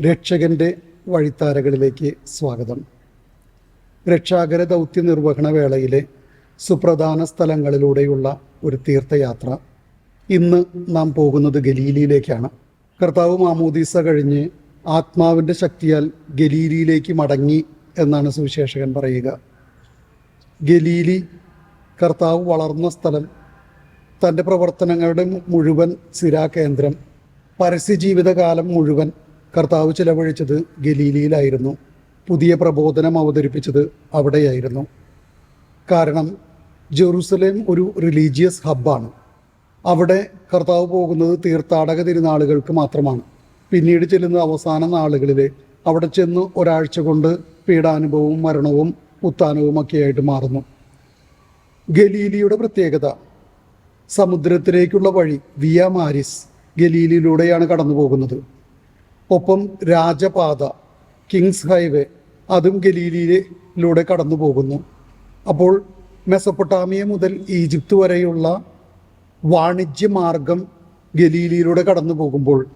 രക്ഷകന്റെ വഴിത്താരകളിലേക്ക് സ്വാഗതം. രക്ഷാകര ദൗത്യ നിർവഹണ വേളയിലെ സുപ്രധാന സ്ഥലങ്ങളിലൂടെയുള്ള ഒരു തീർത്ഥയാത്ര ഇന്ന് നാം പോകുന്നത് ഗലീലിയിലേക്കാണ്. കർത്താവ് മാമോദീസ കഴിഞ്ഞ് ആത്മാവിന്റെ ശക്തിയാൽ ഗലീലിയിലേക്ക് മടങ്ങി എന്നാണ് സുവിശേഷകൻ പറയുക. ഗലീലി കർത്താവ് വളർന്ന സ്ഥലം തന്റെ പ്രവർത്തനങ്ങളുടെ മുഴുവൻ സിരാകേന്ദ്രം പരസ്യജീവിതകാലം മുഴുവൻ കർത്താവ് ചിലവഴിച്ചത് ഗലീലിയിലായിരുന്നു. പുതിയ പ്രബോധനം അവതരിപ്പിച്ചത് അവിടെയായിരുന്നു. കാരണം ജെറൂസലേം ഒരു റിലീജിയസ് ഹബ്ബാണ് അവിടെ കർത്താവ് പോകുന്നത് തീർത്ഥാടക തിരുനാളുകൾക്ക് മാത്രമാണ്. പിന്നീട് ചെല്ലുന്ന അവസാന നാളുകളിൽ അവിടെ ചെന്ന് ഒരാഴ്ച കൊണ്ട് പീഡാനുഭവവും മരണവും ഉത്താനവും ഒക്കെയായിട്ട് മാറുന്നു. ഗലീലിയുടെ പ്രത്യേകത സമുദ്രത്തിലേക്കുള്ള വഴി വിയ മാരിസ് ഗലീലിയിലൂടെയാണ് കടന്നു പോകുന്നത് ഒപ്പം രാജപാത കിങ്സ് ഹൈവേ അതും ഗലീലിയിലൂടെ കടന്നു പോകുന്നു അപ്പോൾ മെസപ്പൊട്ടാമിയ മുതൽ ഈജിപ്ത് വരെയുള്ള വാണിജ്യ മാർഗം ഗലീലിയിലൂടെ കടന്നു പോകുമ്പോൾ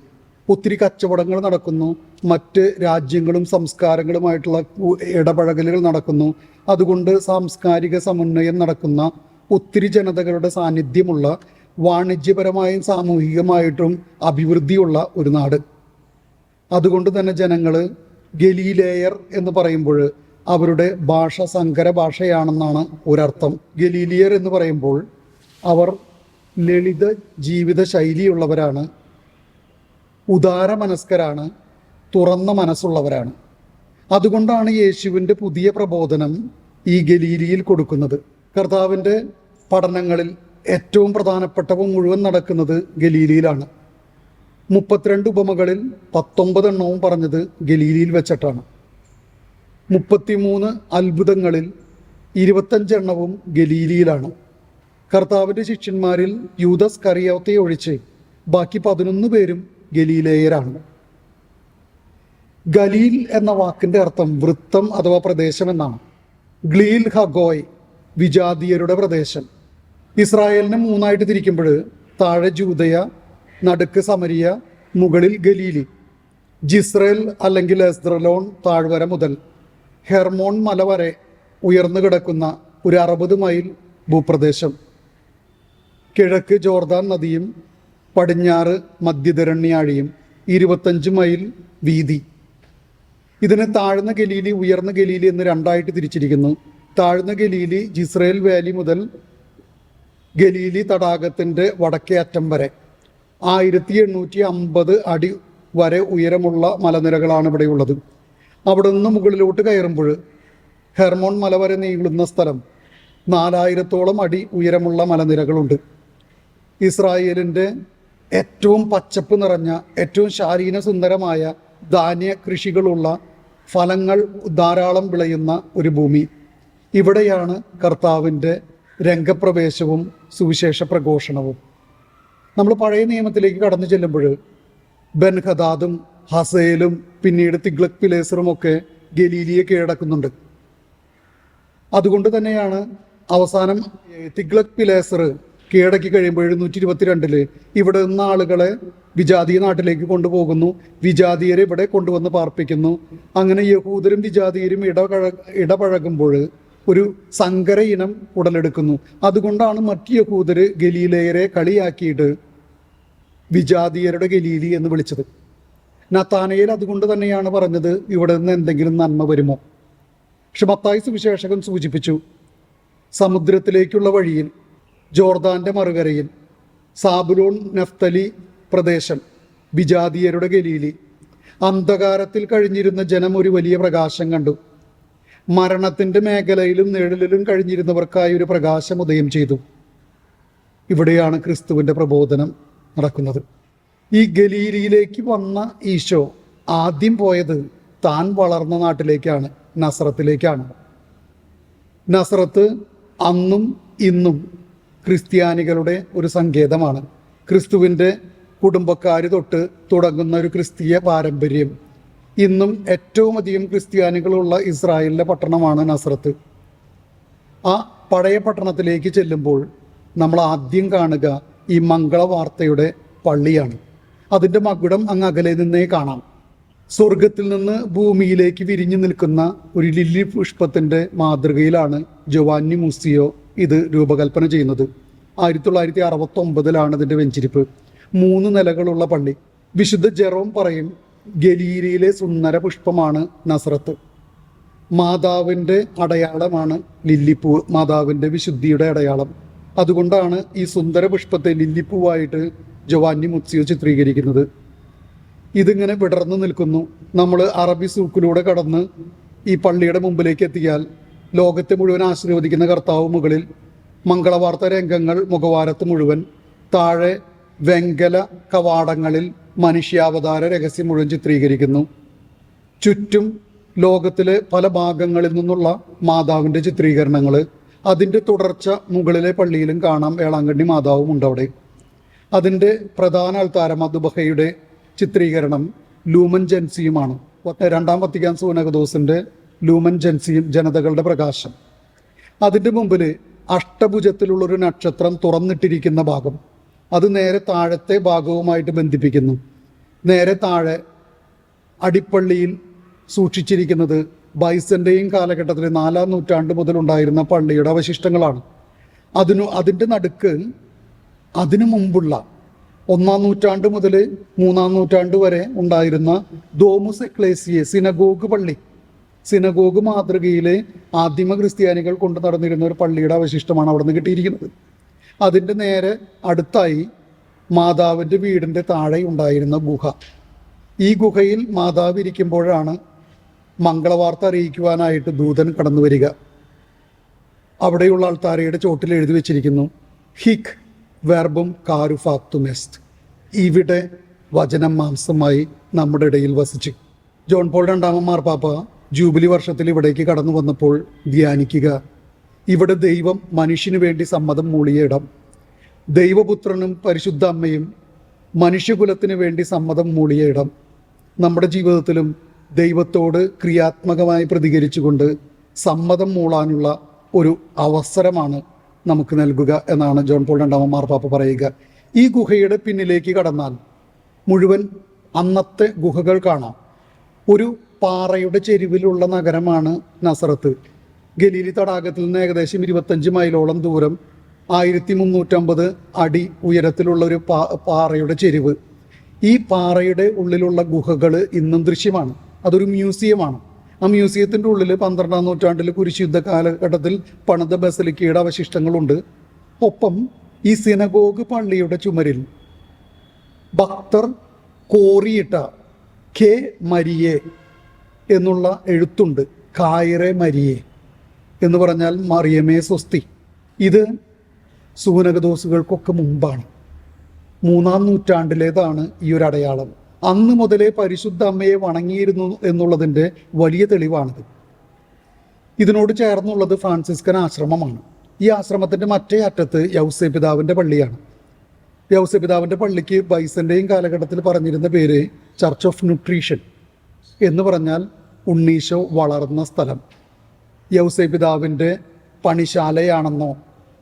ഒത്തിരി കച്ചവടങ്ങൾ നടക്കുന്നു. മറ്റ് രാജ്യങ്ങളും സംസ്കാരങ്ങളുമായിട്ടുള്ള ഇടപഴകലുകൾ നടക്കുന്നു. അതുകൊണ്ട് സാംസ്കാരിക സമന്വയം നടക്കുന്ന ഒത്തിരി ജനതകളുടെ സാന്നിധ്യമുള്ള വാണിജ്യപരമായും സാമൂഹികമായിട്ടും അഭിവൃദ്ധിയുള്ള ഒരു നാട്. അതുകൊണ്ട് തന്നെ ജനങ്ങൾ ഗലീലേയർ എന്ന് പറയുമ്പോൾ അവരുടെ ഭാഷ സങ്കര ഭാഷയാണെന്നാണ് ഒരർത്ഥം. ഗലീലിയർ എന്ന് പറയുമ്പോൾ അവർ ലളിത ജീവിത ശൈലിയുള്ളവരാണ് ഉദാര മനസ്കരാണ് തുറന്ന മനസ്സുള്ളവരാണ്. അതുകൊണ്ടാണ് യേശുവിന്റെ പുതിയ പ്രബോധനം ഈ ഗലീലിയിൽ കൊടുക്കുന്നത്. കർത്താവിന്റെ പഠനങ്ങളിൽ ഏറ്റവും പ്രധാനപ്പെട്ടവ മുഴുവൻ നടക്കുന്നത് ഗലീലിയിലാണ്. മുപ്പത്തിരണ്ട് ഉപമകളിൽ പത്തൊമ്പത് എണ്ണവും പറഞ്ഞത് ഗലീലിയിൽ വെച്ചിട്ടാണ്. മുപ്പത്തിമൂന്ന് അത്ഭുതങ്ങളിൽ ഇരുപത്തഞ്ചെണ്ണവും ഗലീലിയിലാണ്. കർത്താവിന്റെ ശിഷ്യന്മാരിൽ യൂതസ് കറിയോത്തെ ഒഴിച്ച് ബാക്കി പതിനൊന്ന് പേരും ഗലീലേയരാണ്. ഗലീൽ എന്ന വാക്കിന്റെ അർത്ഥം വൃത്തം അഥവാ പ്രദേശം എന്നാണ്. ഗ്ലീൽ ഹഗോയ് വിജാതീയരുടെ പ്രദേശം. ഇസ്രായേലിനെ മൂന്നായിട്ട് തിരിക്കുമ്പോൾ താഴെ ജൂതയ നടുക്ക് സമരിയ മുകളിൽ ഗലീലി. ജിസ്രേൽ അല്ലെങ്കിൽ എസ്ദ്രലോൺ താഴ്വര മുതൽ ഹെർമോൺ മല വരെ ഉയർന്നു കിടക്കുന്ന ഒരു അറുപത് മൈൽ ഭൂപ്രദേശം. കിഴക്ക് ജോർദാൻ നദിയും പടിഞ്ഞാറ് മധ്യധരണ്യാഴിയും ഇരുപത്തഞ്ച് മൈൽ വീതി. ഇതിനെ താഴ്ന്ന ഗലീലി ഉയർന്ന ഗലീലി എന്ന് രണ്ടായിട്ട് തിരിച്ചിരിക്കുന്നു. താഴ്ന്ന ഗലീലി ജിസ്രേൽ വാലി മുതൽ ഗലീലി തടാകത്തിന്റെ വടക്കേ അറ്റം വരെ. ആയിരത്തി എണ്ണൂറ്റി അമ്പത് അടി വരെ ഉയരമുള്ള മലനിരകളാണ് ഇവിടെയുള്ളത് അവിടെ നിന്ന് മുകളിലോട്ട് കയറുമ്പോൾ ഹെർമോൺ മല വരെ നീളുന്ന സ്ഥലം നാലായിരത്തോളം അടി ഉയരമുള്ള മലനിരകളുണ്ട്. ഇസ്രായേലിന്റെ ഏറ്റവും പച്ചപ്പ് നിറഞ്ഞ ഏറ്റവും ശാരീന സുന്ദരമായ ധാന്യ കൃഷികളുള്ള ഫലങ്ങൾ ധാരാളം വിളയുന്ന ഒരു ഭൂമി. ഇവിടെയാണ് കർത്താവിന്റെ രംഗപ്രവേശവും സുവിശേഷ പ്രഘോഷണവും. നമ്മൾ പഴയ നിയമത്തിലേക്ക് കടന്നു ചെല്ലുമ്പോൾ ബൻഹദാദും ഹസേലും പിന്നീട് തിഗ്ലക് പിലേസറും ഒക്കെ ഗലീലിയെ കീഴടക്കുന്നുണ്ട്. അതുകൊണ്ട് തന്നെയാണ് അവസാനം തിഗ്ലക് പിലേസർ കീഴടക്കി കഴിയുമ്പോൾ എഴുന്നൂറ്റി ഇരുപത്തിരണ്ടിൽ ഇവിടെ നിന്ന് ആളുകളെ വിജാതീയ നാട്ടിലേക്ക് കൊണ്ടുപോകുന്നു. വിജാതീയരെ ഇവിടെ കൊണ്ടുവന്ന് പാർപ്പിക്കുന്നു. അങ്ങനെ യഹൂദരും വിജാതീയരും ഇടപഴ ഇടപഴകുമ്പോൾ ഒരു സങ്കര ഇനം ഉടലെടുക്കുന്നു. അതുകൊണ്ടാണ് മറ്റു യഹൂദർ ഗലീലയരെ കളിയാക്കിയിട്ട് വിജാതീയരുടെ ഗലീലി എന്ന് വിളിച്ചത്. നത്താനയിൽ അതുകൊണ്ട് തന്നെയാണ് പറഞ്ഞത് ഇവിടെ നിന്ന് എന്തെങ്കിലും നന്മ വരുമോ? പക്ഷെ മത്തായി സുവിശേഷകൻ സൂചിപ്പിച്ചു സമുദ്രത്തിലേക്കുള്ള വഴിയിൽ ജോർദാന്റെ മറുകരയിൽ സാബുലോൺ നഫ്തലി പ്രദേശം വിജാതീയരുടെ ഗലീലി അന്ധകാരത്തിൽ കഴിഞ്ഞിരുന്ന ജനം ഒരു വലിയ പ്രകാശം കണ്ടു. മരണത്തിന്റെ മേഖലയിലും നിഴലിലും കഴിഞ്ഞിരുന്നവർക്കായി ഒരു പ്രകാശം ഉദയം ചെയ്തു. ഇവിടെയാണ് ക്രിസ്തുവിന്റെ പ്രബോധനം നടക്കുന്നത്. ഈ ഗലീലിയിലേക്ക് വന്ന ഈശോ ആദ്യം പോയത് താൻ വളർന്ന നാട്ടിലേക്കാണ് നസ്രത്തിലേക്കാണ് നസ്രത്ത് അന്നും ഇന്നും ക്രിസ്ത്യാനികളുടെ ഒരു സങ്കേതമാണ്. ക്രിസ്തുവിന്റെ കുടുംബക്കാർ തൊട്ട് തുടങ്ങുന്ന ഒരു ക്രിസ്തീയ പാരമ്പര്യം. ഇന്നും ഏറ്റവും അധികം ക്രിസ്ത്യാനികളുള്ള ഇസ്രായേലിലെ പട്ടണമാണ് നസ്രത്ത്. ആ പഴയ പട്ടണത്തിലേക്ക് ചെല്ലുമ്പോൾ നമ്മൾ ആദ്യം കാണുക ഈ മംഗളവാർത്തയുടെ പള്ളിയാണ്. അതിന്റെ മകുടം അങ്ങ് അകലെ നിന്നേ കാണാം. സ്വർഗത്തിൽ നിന്ന് ഭൂമിയിലേക്ക് വിരിഞ്ഞു നിൽക്കുന്ന ഒരു ലില്ലി പുഷ്പത്തിന്റെ മാതൃകയിലാണ് ജോവാന്നി മുസിയോ ഇത് രൂപകൽപ്പന ചെയ്യുന്നത്. ആയിരത്തി തൊള്ളായിരത്തി അറുപത്തി ഒമ്പതിലാണ് ഇതിന്റെ വെഞ്ചിരിപ്പ്. മൂന്ന് നിലകളുള്ള പള്ളി. വിശുദ്ധ ജെറോം പറയും ഗലീലയിലെ സുന്ദര പുഷ്പമാണ് നസ്രത്ത്. മാതാവിന്റെ അടയാളമാണ് ലില്ലിപ്പൂ മാതാവിന്റെ വിശുദ്ധിയുടെ അടയാളം. അതുകൊണ്ടാണ് ഈ സുന്ദര പുഷ്പത്തെ ലില്ലിപ്പൂവായിട്ട് ജവാന്നി മുത്സിയോ ചിത്രീകരിക്കുന്നത്. ഇതിങ്ങനെ വിടർന്നു നിൽക്കുന്നു. നമ്മൾ അറബി സൂക്കിലൂടെ കടന്ന് ഈ പള്ളിയുടെ മുമ്പിലേക്ക് എത്തിയാൽ ലോകത്തെ മുഴുവൻ ആശീർവദിക്കുന്ന കർത്താവ് മുകളിൽ മംഗളവാർത്ത രംഗങ്ങൾ മുഖവാരത്ത് മുഴുവൻ താഴെ വെങ്കല കവാടങ്ങളിൽ മനുഷ്യാവതാര രഹസ്യം മുഴുവൻ ചിത്രീകരിക്കുന്നു. ചുറ്റും ലോകത്തിലെ പല ഭാഗങ്ങളിൽ നിന്നുള്ള മാതാവിന്റെ ചിത്രീകരണങ്ങൾ. അതിന്റെ തുടർച്ച മുകളിലെ പള്ളിയിലും കാണാം വേളാങ്കണ്ണി മാതാവും ഉണ്ട് അവിടെ. അതിന്റെ പ്രധാന അൾത്താരം അതുബഹയുടെ ചിത്രീകരണം ലൂമൻ ജൻസിയുമാണ്. രണ്ടാം വത്തിക്കാൻ സൂനകദോസിന്റെ ലൂമൻ ജൻസിയും ജനതകളുടെ പ്രകാശം. അതിന്റെ മുമ്പിൽ അഷ്ടഭുജത്തിലുള്ളൊരു നക്ഷത്രം തുറന്നിട്ടിരിക്കുന്ന ഭാഗം. അത് നേരെ താഴത്തെ ഭാഗവുമായിട്ട് ബന്ധിപ്പിക്കുന്നു. നേരെ താഴെ അടിപ്പള്ളിയിൽ സൂക്ഷിച്ചിരിക്കുന്നത് ബൈസന്റെയും കാലഘട്ടത്തിൽ നാലാം നൂറ്റാണ്ട് മുതലുണ്ടായിരുന്ന പള്ളിയുടെ അവശിഷ്ടങ്ങളാണ്. അതിനു അതിന്റെ നടുക്ക് അതിനു മുമ്പുള്ള ഒന്നാം നൂറ്റാണ്ട് മുതൽ മൂന്നാം നൂറ്റാണ്ട് വരെ ഉണ്ടായിരുന്ന ദോമുസ് എക്ലേസിയെ സിനഗോഗ് പള്ളി. സിനഗോഗ് മാതൃകയിലെ ആദിമ ക്രിസ്ത്യാനികൾ കൊണ്ടു നടന്നിരുന്ന ഒരു പള്ളിയുടെ അവശിഷ്ടമാണ് അവിടെ നിന്ന് കിട്ടിയിരിക്കുന്നത്. അതിന്റെ നേരെ അടുത്തായി മാതാവിന്റെ വീടിന്റെ താഴെ ഉണ്ടായിരുന്ന ഗുഹ. ഈ ഗുഹയിൽ മാതാവ് ഇരിക്കുമ്പോഴാണ് മംഗളവാർത്ത അറിയിക്കുവാനായിട്ട് ദൂതൻ കടന്നു വരിക. അവിടെയുള്ള ആൾത്താരയുടെ ചോട്ടിൽ എഴുതി വെച്ചിരിക്കുന്നു ഹിക് വെർബും കാരുഫാക്തുമെസ്റ്റ് ഇവിടെ വചനം മാംസമായി നമ്മുടെ ഇടയിൽ വസിച്ചു. ജോൺ പോൾ രണ്ടാമൻ മാർപ്പാപ്പ ജൂബിലി വർഷത്തിൽ ഇവിടേക്ക് കടന്നു വന്നപ്പോൾ ധ്യാനിക്കുക. ഇവിടെ ദൈവം മനുഷ്യന് വേണ്ടി സമ്മതം ഇടം. ദൈവപുത്രനും പരിശുദ്ധ അമ്മയും മനുഷ്യകുലത്തിന് വേണ്ടി സമ്മതം ഇടം. നമ്മുടെ ജീവിതത്തിലും ദൈവത്തോട് ക്രിയാത്മകമായി പ്രതികരിച്ചുകൊണ്ട് സമ്മതം മൂളാനുള്ള ഒരു അവസരമാണ് നമുക്ക് നൽകുക എന്നാണ് ജോൺ പോൾ രണ്ടാമൻ മാർപ്പാപ്പ പറയുക. ഈ ഗുഹയുടെ പിന്നിലേക്ക് കടന്നാൽ മുഴുവൻ അന്നത്തെ ഗുഹകൾ കാണാം. ഒരു പാറയുടെ ചെരുവിലുള്ള നഗരമാണ് നസറത്ത്. ഗലീലി തടാകത്തിൽ നിന്ന് ഏകദേശം ഇരുപത്തഞ്ച് മൈലോളം ദൂരം ആയിരത്തി മുന്നൂറ്റമ്പത് അടി ഉയരത്തിലുള്ള ഒരു പാറയുടെ ചെരുവ്. ഈ പാറയുടെ ഉള്ളിലുള്ള ഗുഹകൾ ഇന്നും ദൃശ്യമാണ്. അതൊരു മ്യൂസിയമാണ്. ആ മ്യൂസിയത്തിന്റെ ഉള്ളിൽ പന്ത്രണ്ടാം നൂറ്റാണ്ടിൽ കുരിശുദ്ധ കാലഘട്ടത്തിൽ പണിത ബസലിക്കയുടെ അവശിഷ്ടങ്ങളുണ്ട്. ഒപ്പം ഈ സിനഗോഗ് പള്ളിയുടെ ചുമരിൽ ഭക്തർ കോറിയിട്ട കെ മരിയെ എന്നുള്ള എഴുത്തുണ്ട്. കായറെ മരിയെ. എന്ന് പറഞ്ഞാൽ മറിയമേ സ്വസ്തി. ഇത് സൂനകദോസുകൾക്കൊക്കെ മുമ്പാണ്. മൂന്നാം നൂറ്റാണ്ടിലേതാണ് ഈ ഒരു അടയാളം. അന്ന് മുതലേ പരിശുദ്ധ അമ്മയെ വണങ്ങിയിരുന്നു എന്നുള്ളതിന്റെ വലിയ തെളിവാണിത്. ഇതിനോട് ചേർന്നുള്ളത് ഫ്രാൻസിസ്കൻ ആശ്രമമാണ്. ഈ ആശ്രമത്തിന്റെ മറ്റേ അറ്റത്ത് യൗസേ പിതാവിന്റെ പള്ളിയാണ്. യൗസേ പിതാവിന്റെ പള്ളിക്ക് ബൈസന്റെയും കാലഘട്ടത്തിൽ പറഞ്ഞിരുന്ന പേര് ചർച്ച് ഓഫ് ന്യൂട്രീഷൻ എന്ന് പറഞ്ഞാൽ ഉണ്ണീശോ വളർന്ന സ്ഥലം. യൗസേ പിതാവിന്റെ പണിശാലയാണെന്നോ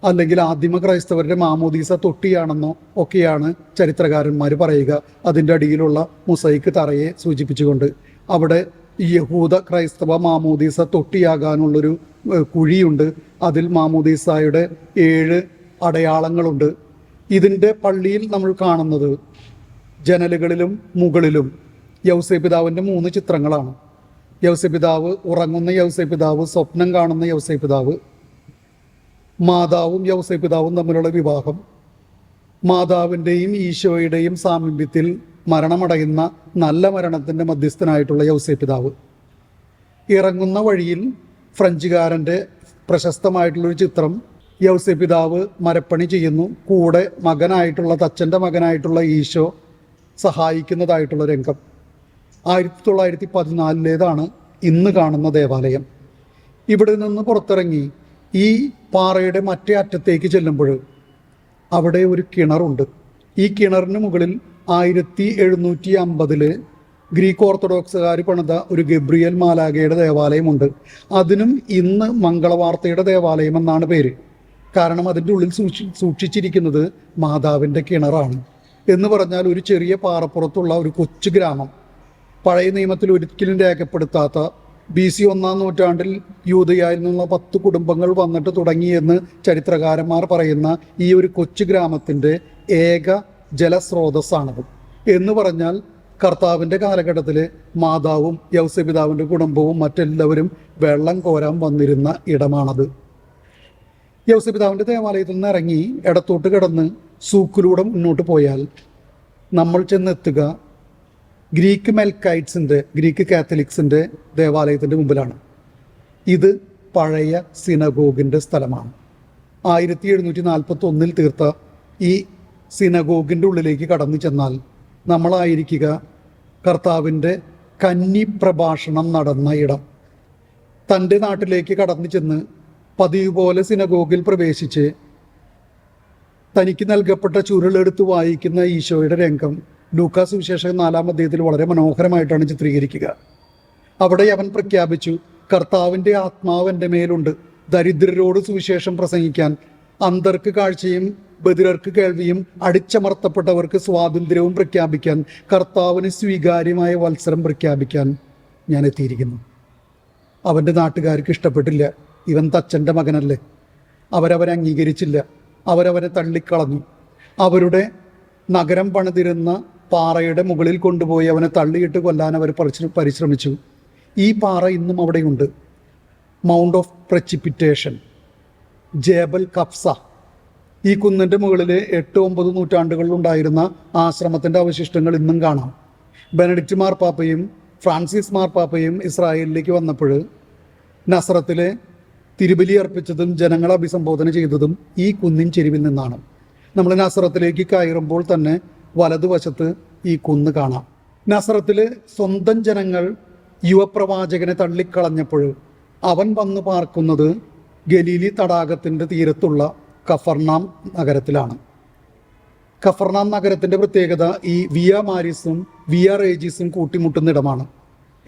അല്ലെങ്കിൽ ആദിമ ക്രൈസ്തവരുടെ മാമോദീസ തൊട്ടിയാണെന്നോ ഒക്കെയാണ് ചരിത്രകാരന്മാർ പറയുക. അതിന്റെ അടിയിലുള്ള മുസൈക്ക് തറയെ സൂചിപ്പിച്ചുകൊണ്ട് അവിടെ യഹൂദ ക്രൈസ്തവ മാമോദീസ തൊട്ടിയാകാനുള്ളൊരു കുഴിയുണ്ട്. അതിൽ മാമോദീസായുടെ ഏഴ് അടയാളങ്ങളുണ്ട്. ഇതിന്റെ പള്ളിയിൽ നമ്മൾ കാണുന്നത് ജനലുകളിലും മുകളിലും യൗസേ പിതാവിന്റെ മൂന്ന് ചിത്രങ്ങളാണ്. യൗസേ പിതാവ് ഉറങ്ങുന്ന യൗസൈ പിതാവ് സ്വപ്നം കാണുന്ന യൗസൈ പിതാവ് മാതാവും യൗസൈ പിതാവും തമ്മിലുള്ള വിവാഹം മാതാവിന്റെയും ഈശോയുടെയും സാമീപ്യത്തിൽ മരണമടയുന്ന നല്ല മരണത്തിന്റെ മധ്യസ്ഥനായിട്ടുള്ള യൗസൈ പിതാവ് ഇറങ്ങുന്ന വഴിയിൽ ഫ്രഞ്ചുകാരന്റെ പ്രശസ്തമായിട്ടുള്ളൊരു ചിത്രം യൗസൈ പിതാവ് മരപ്പണി ചെയ്യുന്നു. കൂടെ മകനായിട്ടുള്ള തച്ചന്റെ മകനായിട്ടുള്ള ഈശോ സഹായിക്കുന്നതായിട്ടുള്ള രംഗം. ആയിരത്തി തൊള്ളായിരത്തി പതിനാലിലേതാണ് ഇന്ന് കാണുന്ന ദേവാലയം. ഇവിടെ നിന്ന് പുറത്തിറങ്ങി ഈ പാറയുടെ മറ്റേ അറ്റത്തേക്ക് ചെല്ലുമ്പോൾ അവിടെ ഒരു കിണറുണ്ട്. ഈ കിണറിന് മുകളിൽ ആയിരത്തി എഴുന്നൂറ്റി അമ്പതിൽ ഗ്രീക്ക് ഓർത്തഡോക്സുകാർ പണിത ഒരു ഗബ്രിയൽ മാലാഗയുടെ ദേവാലയമുണ്ട്. അതിനും ഇന്ന് മംഗളവാർത്തയുടെ ദേവാലയം എന്നാണ് പേര്. കാരണം അതിന്റെ ഉള്ളിൽ സൂക്ഷി സൂക്ഷിച്ചിരിക്കുന്നത് മാതാവിന്റെ കിണറാണ്. എന്ന് പറഞ്ഞാൽ ഒരു ചെറിയ പാറപ്പുറത്തുള്ള ഒരു കൊച്ചു ഗ്രാമം. പഴയ നിയമത്തിൽ ഒരിക്കലും രേഖപ്പെടുത്താത്ത ബി സി ഒന്നാം നൂറ്റാണ്ടിൽ യൂതയായിൽ നിന്നുള്ള പത്ത് കുടുംബങ്ങൾ വന്നിട്ട് തുടങ്ങിയെന്ന് ചരിത്രകാരന്മാർ പറയുന്ന ഈ ഒരു കൊച്ചു ഗ്രാമത്തിന്റെ ഏക ജലസ്രോതസ്സാണത്. എന്ന് പറഞ്ഞാൽ കർത്താവിന്റെ കാലഘട്ടത്തിൽ മാതാവും യൗസപിതാവിന്റെ കുടുംബവും മറ്റെല്ലാവരും വെള്ളം കോരാൻ വന്നിരുന്ന ഇടമാണത്. യൗസപിതാവിന്റെ ദേവാലയത്തിൽ നിന്ന് ഇറങ്ങി ഇടത്തോട്ട് കിടന്ന് സൂക്കിലൂടെ മുന്നോട്ട് പോയാൽ നമ്മൾ ചെന്നെത്തുക ഗ്രീക്ക് മെൽക്കൈറ്റ്സിന്റെ ഗ്രീക്ക് കാത്തലിക്സിന്റെ ദേവാലയത്തിന്റെ മുമ്പിലാണ്. ഇത് പഴയ സിനഗോഗിന്റെ സ്ഥലമാണ്. ആയിരത്തി എഴുന്നൂറ്റി നാൽപ്പത്തി ഒന്നിൽ തീർത്ത ഈ സിനഗോഗിന്റെ ഉള്ളിലേക്ക് കടന്നു ചെന്നാൽ നമ്മളായിരിക്കുക കർത്താവിന്റെ കന്നി പ്രഭാഷണം നടന്ന ഇടം. തന്റെ നാട്ടിലേക്ക് കടന്നു ചെന്ന് പതിവ് പോലെ സിനഗോഗിൽ പ്രവേശിച്ച് തനിക്ക് നൽകപ്പെട്ട ചുരുളെടുത്ത് വായിക്കുന്ന ഈശോയുടെ രംഗം ലൂക്കാസ് വിശേഷം നാലാം അധ്യായത്തിൽ വളരെ മനോഹരമായിട്ടാണ് ചിത്രീകരിക്കുക. അവിടെ അവൻ പ്രഖ്യാപിച്ചു കർത്താവിന്റെ ആത്മാവ് എന്റെ മേലുണ്ട്. ദരിദ്രരോട് സുവിശേഷം പ്രസംഗിക്കാൻ. അന്തർക്ക് കാഴ്ചയും ബദിരർക്ക് കേൾവിയും അടിച്ചമർത്തപ്പെട്ടവർക്ക് സ്വാതന്ത്ര്യവും പ്രഖ്യാപിക്കാൻ. കർത്താവിന് സ്വീകാര്യമായ വത്സരം പ്രഖ്യാപിക്കാൻ ഞാൻ എത്തിയിരിക്കുന്നു. അവന്റെ നാട്ടുകാർക്ക് ഇഷ്ടപ്പെട്ടില്ല. ഇവൻ തച്ചന്റെ മകനല്ലേ. അവരവരെ അംഗീകരിച്ചില്ല. അവരവരെ തള്ളിക്കളഞ്ഞു. അവരുടെ നഗരം പണിതിരുന്ന പാറയുടെ മുകളിൽ കൊണ്ടുപോയി അവനെ തള്ളിയിട്ട് കൊല്ലാൻ അവർ പരിശ്ര- പരിശ്രമിച്ചു. ഈ പാറ ഇന്നും അവിടെയുണ്ട്. Mount of Precipitation Jebel Qafzeh. ഈ കുന്നിന്റെ മുകളിൽ എട്ട് ഒമ്പത് നൂറ്റാണ്ടുകളിലുണ്ടായിരുന്ന ആശ്രമത്തിന്റെ അവശിഷ്ടങ്ങൾ ഇന്നും കാണാം. ബെനഡിക്റ്റ് മാർപ്പാപ്പയും ഫ്രാൻസിസ് മാർപ്പാപ്പയും ഇസ്രായേലിലേക്ക് വന്നപ്പോൾ നസ്രത്തിലെ തിരുബലി അർപ്പിച്ചതും ജനങ്ങളെ അഭിസംബോധന ചെയ്തതും ഈ കുന്നിൻ ചെരുവിൽ നിന്നാണ്. നമ്മൾ നസ്രത്തിലേക്ക് കയറുമ്പോൾ തന്നെ വലതുവശത്ത് ഈ കുന്ന് കാണാം. നസറത്തിൽ സ്വന്തം ജനങ്ങൾ യുവപ്രവാചകനെ തള്ളിക്കളഞ്ഞപ്പോൾ അവൻ വന്നു പാർക്കുന്നത് ഗലീലി തടാകത്തിന്റെ തീരത്തുള്ള കഫർനാം നഗരത്തിലാണ്. കഫർനാം നഗരത്തിന്റെ പ്രത്യേകത ഈ വിയ മാരിസും വിയ റേജീസും കൂട്ടിമുട്ടുന്ന ഇടമാണ്.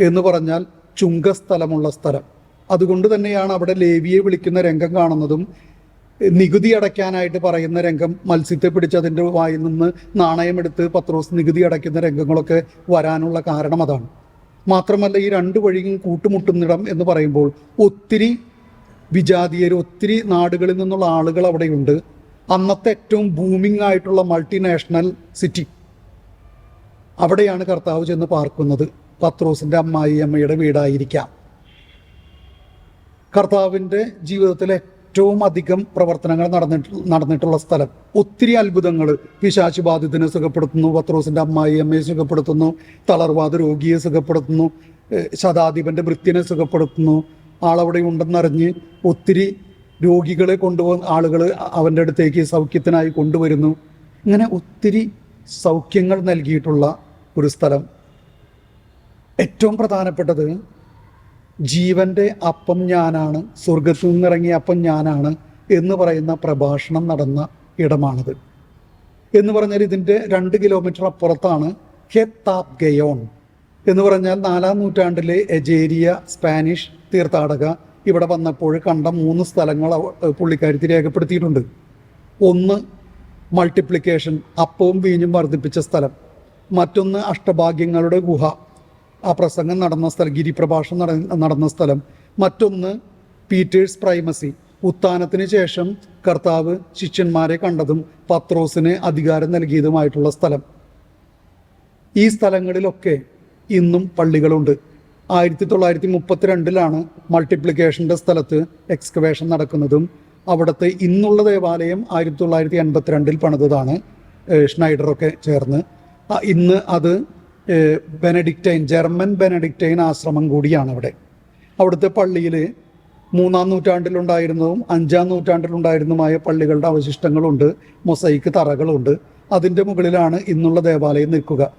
എന്ന് പറഞ്ഞാൽ ചുങ്കസ്ഥലമുള്ള സ്ഥലം. അതുകൊണ്ട് തന്നെയാണ് അവിടെ ലേവിയെ വിളിക്കുന്ന രംഗം കാണുന്നതും നികുതി അടയ്ക്കാനായിട്ട് പറയുന്ന രംഗം മത്സ്യത്തെ പിടിച്ച് അതിന്റെ വായിൽ നിന്ന് നാണയമെടുത്ത് പത്രോസ് നികുതി അടയ്ക്കുന്ന രംഗങ്ങളൊക്കെ വരാനുള്ള കാരണം അതാണ്. മാത്രമല്ല ഈ രണ്ട് വഴിയും കൂട്ടുമുട്ടുന്നിടം എന്ന് പറയുമ്പോൾ ഒത്തിരി വിജാതീയർ ഒത്തിരി നാടുകളിൽ നിന്നുള്ള ആളുകൾ അവിടെയുണ്ട്. അന്നത്തെ ഏറ്റവും ബൂമിംഗ് ആയിട്ടുള്ള മൾട്ടിനാഷണൽ സിറ്റി അവിടെയാണ് കർത്താവ് ചെന്ന് പാർക്കുന്നത്. പത്രോസിന്റെ അമ്മായി അമ്മയുടെ വീടായിരിക്കാം. കർത്താവിന്റെ ജീവിതത്തിലെ ഏറ്റവും അധികം പ്രവർത്തനങ്ങൾ നടന്നിട്ട് നടന്നിട്ടുള്ള സ്ഥലം. ഒത്തിരി അത്ഭുതങ്ങൾ പിശാശു ബാധിതനെ സുഖപ്പെടുത്തുന്നു പത്രോസിന്റെ അമ്മായി അമ്മയെ സുഖപ്പെടുത്തുന്നു തളർവാദ രോഗിയെ സുഖപ്പെടുത്തുന്നു ശതാധിപന്റെ വൃത്തിനെ സുഖപ്പെടുത്തുന്നു. ആളവിടെ ഉണ്ടെന്നറിഞ്ഞ് ഒത്തിരി രോഗികളെ കൊണ്ടുപോകുന്ന ആളുകൾ അവന്റെ അടുത്തേക്ക് സൗഖ്യത്തിനായി കൊണ്ടുവരുന്നു. ഇങ്ങനെ ഒത്തിരി സൗഖ്യങ്ങൾ നൽകിയിട്ടുള്ള ഒരു സ്ഥലം. ഏറ്റവും പ്രധാനപ്പെട്ടത് ജീവന്റെ അപ്പം ഞാനാണ് സ്വർഗത്തിൽ നിന്നിറങ്ങിയ അപ്പം ഞാനാണ് എന്ന് പറയുന്ന പ്രഭാഷണം നടന്ന ഇടമാണിത്. എന്ന് പറഞ്ഞാൽ ഇതിന്റെ രണ്ട് കിലോമീറ്റർ അപ്പുറത്താണ് ഹെത്താപ് ഗയോൺ എന്ന് പറഞ്ഞാൽ നാലാം നൂറ്റാണ്ടിലെ എജേരിയ സ്പാനിഷ് തീർത്ഥാടക ഇവിടെ വന്നപ്പോൾ കണ്ട മൂന്ന് സ്ഥലങ്ങൾ പുള്ളിക്കാരത്തി രേഖപ്പെടുത്തിയിട്ടുണ്ട്. ഒന്ന് മൾട്ടിപ്ലിക്കേഷൻ അപ്പവും വീഞ്ഞും വർദ്ധിപ്പിച്ച സ്ഥലം. മറ്റൊന്ന് അഷ്ടഭാഗ്യങ്ങളുടെ ഗുഹ. ആ പ്രസംഗം നടന്ന സ്ഥലം ഗിരിപ്രഭാഷണം നട- നടന്ന സ്ഥലം. മറ്റൊന്ന് പീറ്റേഴ്സ് പ്രൈമസി. ഉത്ഥാനത്തിന് ശേഷം കർത്താവ് ശിഷ്യന്മാരെ കണ്ടതും പത്രോസിന് അധികാരം നൽകിയതുമായിട്ടുള്ള സ്ഥലം. ഈ സ്ഥലങ്ങളിലൊക്കെ ഇന്നും പള്ളികളുണ്ട്. ആയിരത്തി തൊള്ളായിരത്തി മുപ്പത്തിരണ്ടിലാണ് മൾട്ടിപ്ലിക്കേഷന്റെ സ്ഥലത്ത് എക്സ്കവേഷൻ നടക്കുന്നതും അവിടുത്തെ ഇന്നുള്ള ദേവാലയം ആയിരത്തി തൊള്ളായിരത്തി എൺപത്തിരണ്ടിൽ പണിതതാണ് ഷ്നൈഡറൊക്കെ ചേർന്ന് ഇന്ന് അത് ബെനഡിക്റ്റൈൻ ജർമ്മൻ ബെനഡിക്റ്റൈൻ ആശ്രമം കൂടിയാണ് അവിടെ അവിടുത്തെ പള്ളിയിൽ മൂന്നാം നൂറ്റാണ്ടിലുണ്ടായിരുന്നതും അഞ്ചാം നൂറ്റാണ്ടിലുണ്ടായിരുന്നതുമായ പള്ളികളുടെ അവശിഷ്ടങ്ങളുണ്ട് മൊസൈക്ക് തറകളുണ്ട്. അതിന്റെ മുകളിലാണ് ഇന്നുള്ള ദേവാലയം നിൽക്കുക.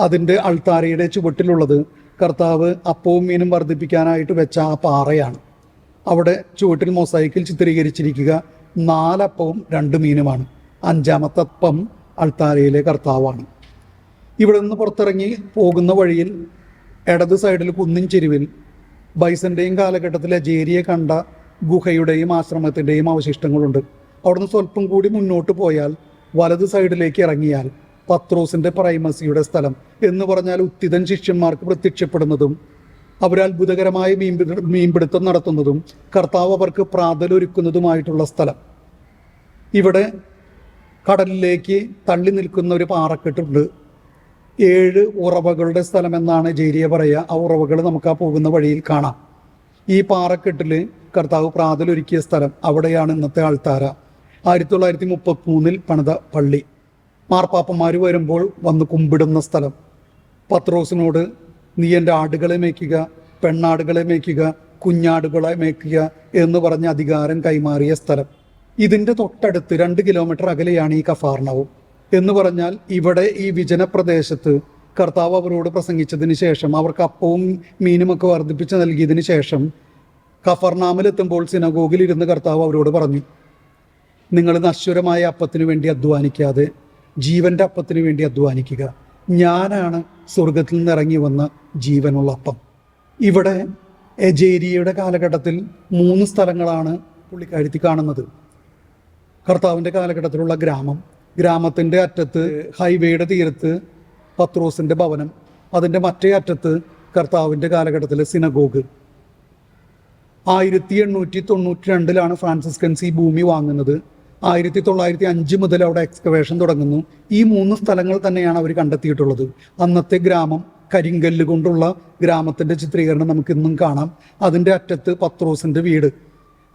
അതിന്റെ അൾത്താരയുടെ ചുവട്ടിലുള്ളത് കർത്താവ് അപ്പവും മീനും വർദ്ധിപ്പിക്കാനായിട്ട് വെച്ച ആ പാറയാണ്. അവിടെ ചുവട്ടിൽ മൊസൈക്കിൽ ചിത്രീകരിച്ചിരിക്കുക നാലപ്പവും രണ്ട് മീനുമാണ്. അഞ്ചാമത്തെ അപ്പം അൾത്താരയിലെ കർത്താവാണ്. ഇവിടെ നിന്ന് പുറത്തിറങ്ങി പോകുന്ന വഴിയിൽ ഇടത് സൈഡിൽ കുന്നിൻ ചെരുവിൽ ബൈസന്റെയും കാലഘട്ടത്തിലെ ജേരിയെ കണ്ട ഗുഹയുടെയും ആശ്രമത്തിന്റെയും അവശിഷ്ടങ്ങളുണ്ട്. അവിടുന്ന് സ്വല്പം കൂടി മുന്നോട്ട് പോയാൽ വലത് സൈഡിലേക്ക് ഇറങ്ങിയാൽ പത്രോസിന്റെ പ്രൈമസിയുടെ സ്ഥലം എന്ന് പറഞ്ഞാൽ ഉത്തിതൻ ശിഷ്യന്മാർക്ക് പ്രത്യക്ഷപ്പെടുന്നതും അവർ അത്ഭുതകരമായ മീൻപിട മീൻപിടുത്തം നടത്തുന്നതും കർത്താവ് അവർക്ക് പ്രാതലൊരുക്കുന്നതുമായിട്ടുള്ള സ്ഥലം. ഇവിടെ കടലിലേക്ക് തള്ളി നിൽക്കുന്ന ഒരു പാറക്കെട്ടുണ്ട്. ഏഴ് ഉറവകളുടെ സ്ഥലം എന്നാണ് ജേരിയ പറയുക. ആ ഉറവകൾ നമുക്ക് ആ പോകുന്ന വഴിയിൽ കാണാം. ഈ പാറക്കെട്ടിൽ കർത്താവ് പ്രാതലൊരുക്കിയ സ്ഥലം അവിടെയാണ് ഇന്നത്തെ ആൾത്താര. ആയിരത്തി തൊള്ളായിരത്തി മുപ്പത്തി മൂന്നിൽ പണിത പള്ളി. മാർപ്പാപ്പന്മാർ വരുമ്പോൾ വന്ന് കുമ്പിടുന്ന സ്ഥലം. പത്രോസിനോട് നീ എന്റെ ആടുകളെ മേയ്ക്കുക പെണ്ണാടുകളെ മേയ്ക്കുക കുഞ്ഞാടുകളെ മേയ്ക്കുക എന്ന് പറഞ്ഞ അധികാരം കൈമാറിയ സ്ഥലം. ഇതിന്റെ തൊട്ടടുത്ത് രണ്ട് കിലോമീറ്റർ അകലെയാണ് ഈ കഫാർണവും. എന്ന് പറഞ്ഞാൽ ഇവിടെ ഈ വിജന പ്രദേശത്ത് കർത്താവ് അവരോട് പ്രസംഗിച്ചതിന് ശേഷം അവർക്ക് അപ്പവും മീനുമൊക്കെ വർദ്ധിപ്പിച്ച് നൽകിയതിന് ശേഷം കഫർനാമിലെത്തുമ്പോൾ സിനഗോഗിൽ ഇരുന്ന് കർത്താവ് അവരോട് പറഞ്ഞു നിങ്ങൾ നശ്വരമായ അപ്പത്തിനു വേണ്ടി അധ്വാനിക്കാതെ ജീവന്റെ അപ്പത്തിനു വേണ്ടി അധ്വാനിക്കുക. ഞാനാണ് സ്വർഗത്തിൽ നിന്ന് ഇറങ്ങി വന്ന ജീവനുള്ള അപ്പം. ഇവിടെ എജേരിയയുടെ കാലഘട്ടത്തിൽ മൂന്ന് സ്ഥലങ്ങളാണ് പുള്ളിക്കാരുത്തി കാണുന്നത്. കർത്താവിന്റെ കാലഘട്ടത്തിലുള്ള ഗ്രാമം ഗ്രാമത്തിന്റെ അറ്റത്ത് ഹൈവേയുടെ തീരത്ത് പത്രോസിന്റെ ഭവനം. അതിന്റെ മറ്റേ അറ്റത്ത് കർത്താവിന്റെ കാലഘട്ടത്തിലെ സിനഗോഗ്. ആയിരത്തി എണ്ണൂറ്റി തൊണ്ണൂറ്റി രണ്ടിലാണ് ഫ്രാൻസിസ്കൻസ് ഈ ഭൂമി വാങ്ങുന്നത്. ആയിരത്തി തൊള്ളായിരത്തി അഞ്ച് മുതൽ അവിടെ എക്സ്കവേഷൻ തുടങ്ങുന്നു. ഈ മൂന്ന് സ്ഥലങ്ങൾ തന്നെയാണ് അവർ കണ്ടെത്തിയിട്ടുള്ളത്. അന്നത്തെ ഗ്രാമം കരിങ്കല്ല് കൊണ്ടുള്ള ഗ്രാമത്തിന്റെ ചിത്രീകരണം നമുക്ക് ഇന്നും കാണാം. അതിന്റെ അറ്റത്ത് പത്രോസിന്റെ വീട്.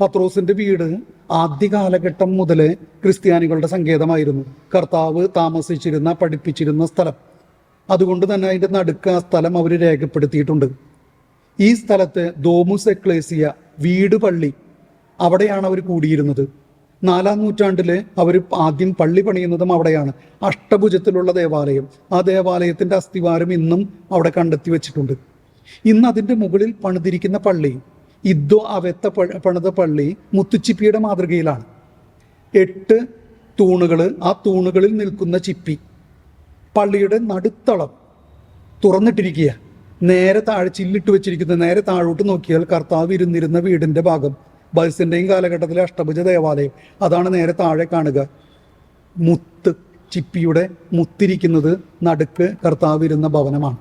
പത്രോസിന്റെ വീട് ആദ്യ കാലഘട്ടം മുതൽ ക്രിസ്ത്യാനികളുടെ സങ്കേതമായിരുന്നു. കർത്താവ് താമസിച്ചിരുന്ന പഠിപ്പിച്ചിരുന്ന സ്ഥലം. അതുകൊണ്ട് തന്നെ അതിന്റെ നടുക്ക് ആ സ്ഥലം അവർ രേഖപ്പെടുത്തിയിട്ടുണ്ട്. ഈ സ്ഥലത്ത് ദോമുസ് എക്ലേസിയ വീട് പള്ളി അവിടെയാണ് അവർ കൂടിയിരുന്നത്. നാലാം നൂറ്റാണ്ടിൽ അവർ ആദ്യം പള്ളി പണിയുന്നതും അവിടെയാണ്. അഷ്ടഭുജത്തിലുള്ള ദേവാലയം. ആ ദേവാലയത്തിന്റെ അസ്ഥിവാരം ഇന്നും അവിടെ കണ്ടെത്തി വെച്ചിട്ടുണ്ട്. ഇന്ന് അതിന്റെ മുകളിൽ പണിതിരിക്കുന്ന പള്ളി ഇദ്ദോ അവെത്ത പണിത പള്ളി മുത്തുച്ചിപ്പിയുടെ മാതൃകയിലാണ്. എട്ട് തൂണുകൾ ആ തൂണുകളിൽ നിൽക്കുന്ന ചിപ്പി. പള്ളിയുടെ നടുത്തളം തുറന്നിട്ടിരിക്കുക നേരെ താഴെ ചില്ലിട്ട് വെച്ചിരിക്കുന്ന നേരെ താഴോട്ട് നോക്കിയാൽ കർത്താവ് ഇരുന്നിരുന്ന വീടിന്റെ ഭാഗം. ബൈസിന്റെയും കാലഘട്ടത്തിലെ അഷ്ടഭുജ ദേവാലയം. അതാണ് നേരെ താഴെ കാണുക. മുത്ത് ചിപ്പിയുടെ മുത്തിരിക്കുന്നത് നടുക്ക് കർത്താവ് ഇരുന്ന ഭവനമാണ്.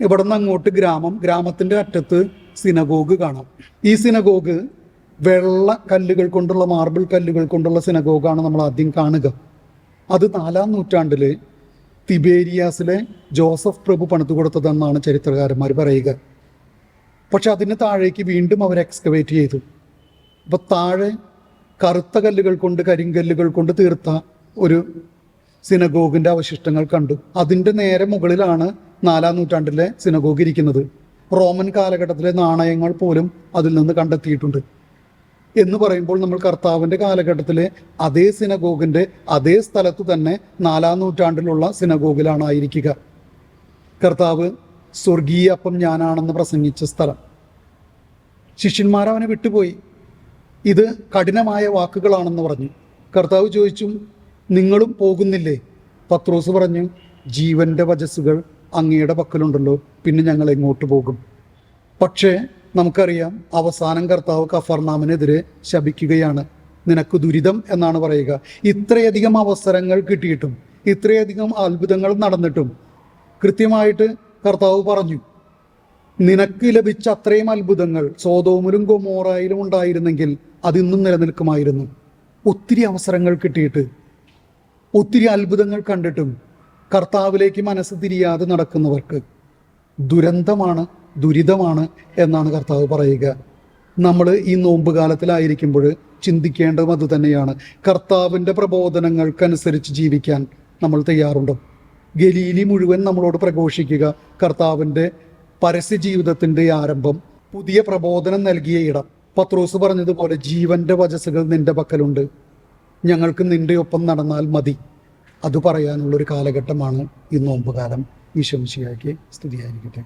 ഇവിടെ നിന്ന് അങ്ങോട്ട് ഗ്രാമം ഗ്രാമത്തിന്റെ അറ്റത്ത് സിനഗോഗ് കാണാം. ഈ സിനഗോഗ് വെള്ള കല്ലുകൾ കൊണ്ടുള്ള മാർബിൾ കല്ലുകൾ കൊണ്ടുള്ള സിനഗോഗാണ് നമ്മൾ ആദ്യം കാണുക. അത് നാലാം നൂറ്റാണ്ടിൽ തിബേരിയാസിലെ ജോസഫ് പ്രഭു പണിതു കൊടുത്തതെന്നാണ് ചരിത്രകാരന്മാർ പറയുക. പക്ഷെ അതിന് താഴേക്ക് വീണ്ടും അവർ എക്സ്കവേറ്റ് ചെയ്തു. അപ്പൊ താഴെ കറുത്ത കല്ലുകൾ കൊണ്ട് കരിങ്കല്ലുകൾ കൊണ്ട് തീർത്ത ഒരു സിനഗോഗിന്റെ അവശിഷ്ടങ്ങൾ കണ്ടു. അതിന്റെ നേരെ മുകളിലാണ് നാലാം നൂറ്റാണ്ടിലെ സിനഗോഗ് ഇരിക്കുന്നത്. റോമൻ കാലഘട്ടത്തിലെ നാണയങ്ങൾ പോലും അതിൽ നിന്ന് കണ്ടെത്തിയിട്ടുണ്ട്. എന്ന് പറയുമ്പോൾ നമ്മൾ കർത്താവിന്റെ കാലഘട്ടത്തിലെ അതേ സിനഗോഗിന്റെ അതേ സ്ഥലത്ത് തന്നെ നാലാം നൂറ്റാണ്ടിലുള്ള സിനഗോഗിലാണ് ആയിരിക്കുക. കർത്താവ് സ്വർഗീയ അപ്പം ഞാനാണെന്ന് പ്രസംഗിച്ച സ്ഥലം. ശിഷ്യന്മാർ അവനെ വിട്ടുപോയി. ഇത് കഠിനമായ വാക്കുകളാണെന്ന് പറഞ്ഞു. കർത്താവ് ചോദിച്ചും നിങ്ങളും പോകുന്നില്ലേ? പത്രോസ് പറഞ്ഞു ജീവന്റെ വചസ്സുകൾ അങ്ങയുടെ പക്കലുണ്ടല്ലോ പിന്നെ ഞങ്ങൾ എങ്ങോട്ട് പോകും? പക്ഷേ നമുക്കറിയാം അവസാനം കർത്താവ് കഫർനാമിനെതിരെ ശപിക്കുകയാണ്. നിനക്ക് ദുരിതം എന്നാണ് പറയുക. ഇത്രയധികം അവസരങ്ങൾ കിട്ടിയിട്ടും ഇത്രയധികം അത്ഭുതങ്ങൾ നടന്നിട്ടും കൃത്യമായിട്ട് കർത്താവ് പറഞ്ഞു നിനക്ക് ലഭിച്ച അത്രയും അത്ഭുതങ്ങൾ സോതോമിലും ഗൊമോറായിലും ഉണ്ടായിരുന്നെങ്കിൽ അതിന്നും നിലനിൽക്കുമായിരുന്നു. ഒത്തിരി അവസരങ്ങൾ കിട്ടിയിട്ട് ഒത്തിരി അത്ഭുതങ്ങൾ കണ്ടിട്ടും കർത്താവിലേക്ക് മനസ്സ് തിരിയാതെ നടക്കുന്നവർക്ക് ദുരന്തമാണ് ദുരിതമാണ് എന്നാണ് കർത്താവ് പറയുക. നമ്മൾ ഈ നോമ്പ് കാലത്തിലായിരിക്കുമ്പോൾ ചിന്തിക്കേണ്ടതും അത് തന്നെയാണ്. കർത്താവിന്റെ പ്രബോധനങ്ങൾക്കനുസരിച്ച് ജീവിക്കാൻ നമ്മൾ തയ്യാറുണ്ടോ? ഗലീലി മുഴുവൻ നമ്മളോട് പ്രഘോഷിക്കുക കർത്താവിന്റെ പരസ്യ ജീവിതത്തിന്റെ ആരംഭം പുതിയ പ്രബോധനം നൽകിയ ഇടം. പത്രോസ് പറഞ്ഞതുപോലെ ജീവന്റെ വചസ്സുകൾ നിന്റെ പക്കലുണ്ട്. ഞങ്ങൾക്ക് നിന്റെ ഒപ്പം നടന്നാൽ മതി. അത് പറയാനുള്ളൊരു കാലഘട്ടമാണ് ഈ നോമ്പ് കാലം ഈശംശിയാക്കി സ്തുതിയായിരിക്കട്ടെ.